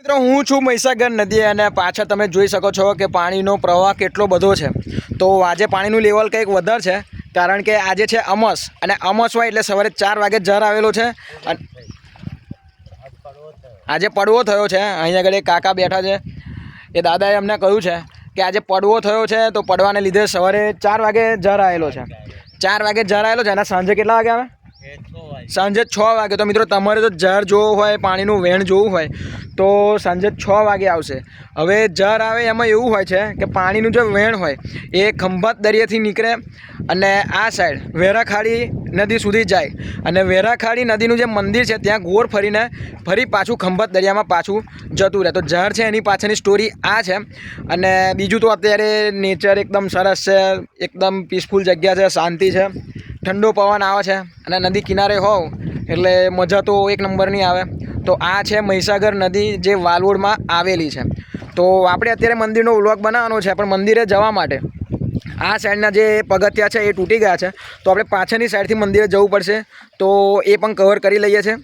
મિત્રો, હું છું મહીસાગર નદી અને પાછળ તમે જોઈ શકો છો કે પાણીનો પ્રવાહ કેટલો બધો છે. તો આજે પાણીનું લેવલ કંઈક વધારે છે, કારણ કે આજે છે અમસ અને અમસ હોય એટલે સવારે ચાર વાગે જર આવેલો છે અને આજે પડવો થયો છે અહીંયા આગળ એક કાકા બેઠા છે. એ દાદાએ અમને કહ્યું છે કે આજે પડવો થયો છે, તો પડવાને લીધે સવારે ચાર વાગે જર આવેલો છે. ચાર વાગે જર આવેલો છે અને સાંજે કેટલા વાગે આવે? સાંજે છ વાગે. તો મિત્રો, તમારે તો જર જોવું હોય, પાણીનું વેણ જોવું હોય, તો સાંજે છ વાગે આવશે. હવે જર આવે એમાં એવું હોય છે કે પાણીનું જે વેણ હોય, એ ખંભાત દરિયાથી નીકળે અને આ સાઈડ વેરાખાડી નદી સુધી જાય. અને વેરાખાડી નદીનું જે મંદિર છે, ત્યાં ગોળ ફરીને ફરી પાછું ખંભાત દરિયામાં પાછું જતું રહે. તો જર છે, એની પાછળની સ્ટોરી આ છે. અને બીજું તો અત્યારે નેચર એકદમ સરસ છે, એકદમ પીસફુલ જગ્યા છે, શાંતિ છે. ઠંડો પવન આવે છે અને નદી કિનારે હોવ એટલે મજા તો એક નંબરની આવે. તો આ છે મહીસાગર નદી જે વાલવોડમાં આવેલી છે. તો આપણે અત્યારે મંદિરનો વ્લોગ બનાવવાનો છે, પણ મંદિરે જવા માટે આ સાઈડના જે પગથિયા છે એ તૂટી ગયા છે. તો આપણે પાછળની સાઈડથી મંદિરે જવું પડશે. તો એ પણ કવર કરી લઈએ છીએ.